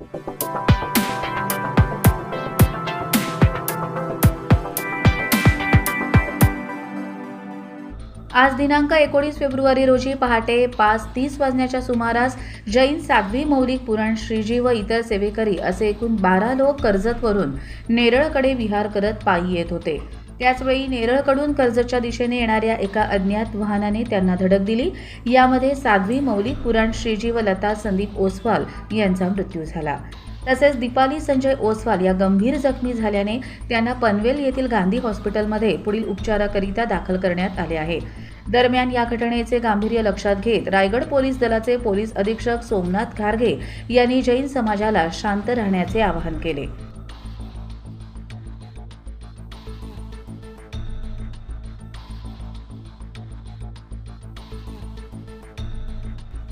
आज दिनांक एकोणीस फेब्रुवारी रोजी पहाटे पाच तीस वाजण्याच्या सुमारास जैन साध्वी मौलिक पुराण श्रीजी व इतर सेवेकरी असे एकूण बारा लोक कर्जतवरून नेरळकडे विहार करत पायी येत होते. त्याचवेळी नेरळकडून कर्जतच्या दिशेने येणाऱ्या एका अज्ञात वाहनाने त्यांना धडक दिली. यामध्ये साध्वी मौलिक पुराण श्रीजी व लता संदीप ओसवाल यांचा मृत्यू झाला. तसेच दीपाली संजय ओसवाल या गंभीर जखमी झाल्याने त्यांना पनवेल येथील गांधी हॉस्पिटलमध्ये पुढील उपचाराकरिता दाखल करण्यात आले आहे. दरम्यान या घटनेचे गांभीर्य लक्षात घेत रायगड पोलीस दलाचे पोलीस अधीक्षक सोमनाथ खारगे यांनी जैन समाजाला शांत राहण्याचे आवाहन केले.